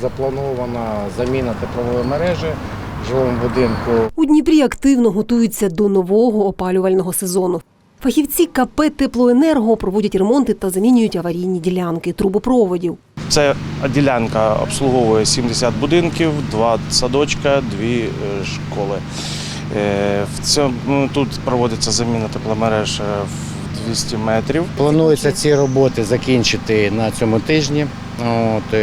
Запланована заміна теплової мережі в жилому будинку. У Дніпрі активно готуються до нового опалювального сезону. Фахівці КП Теплоенерго проводять ремонти та замінюють аварійні ділянки трубопроводів. Це ділянка обслуговує 70 будинків, два садочка, дві е, школи. Е, В цьому тут проводиться заміна тепломереж е, в 200 метрів. Планується ці роботи закінчити на цьому тижні. От,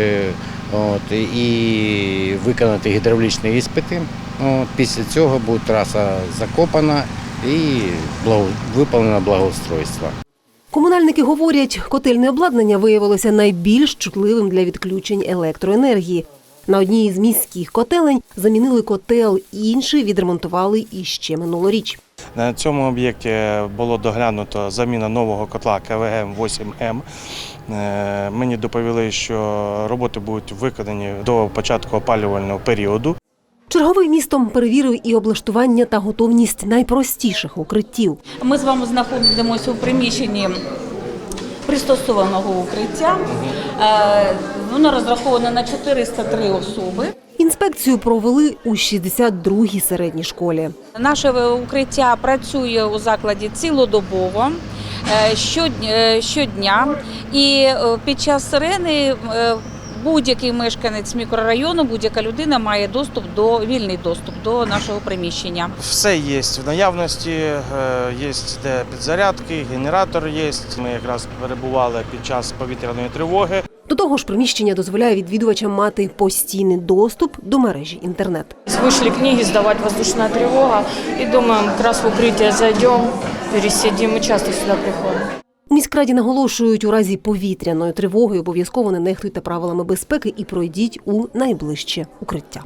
от, і виконати гідравлічні іспити. От, після цього буде траса закопана і благо, виповнено благоустройство. Комунальники говорять, котельне обладнання виявилося найбільш чутливим для відключень електроенергії. На одній із міських котелень замінили котел, інший відремонтували іще минулоріч. На цьому об'єкті було доглянуто заміна нового котла КВМ 8М. Е, Мені доповіли, що роботи будуть виконані до початку опалювального періоду. Черговий містом перевірив і облаштування та готовність найпростіших укриттів. Ми з вами знаходимося у приміщенні пристосованого укриття. Е, Воно розраховане на 403 особи. Інспекцію провели у 62-й середній школі. Наше укриття працює у закладі цілодобово. е, щодня- е, Щодня і е, під час сирени будь-який мешканець мікрорайону, будь-яка людина має доступ до вільний доступ до нашого приміщення. Все є в наявності, е, є де підзарядки, генератор є. Ми якраз перебували під час повітряної тривоги. До того ж, приміщення дозволяє відвідувачам мати постійний доступ до мережі інтернет. Вышли книги сдавать воздушная тревога и думаем, как раз в укрытие зайдем, пересидим. Мы часто сюда приходим. У міськраді наголошують, у разі повітряної тривоги обов'язково не нехтуйте правилами безпеки і пройдіть у найближче укриття.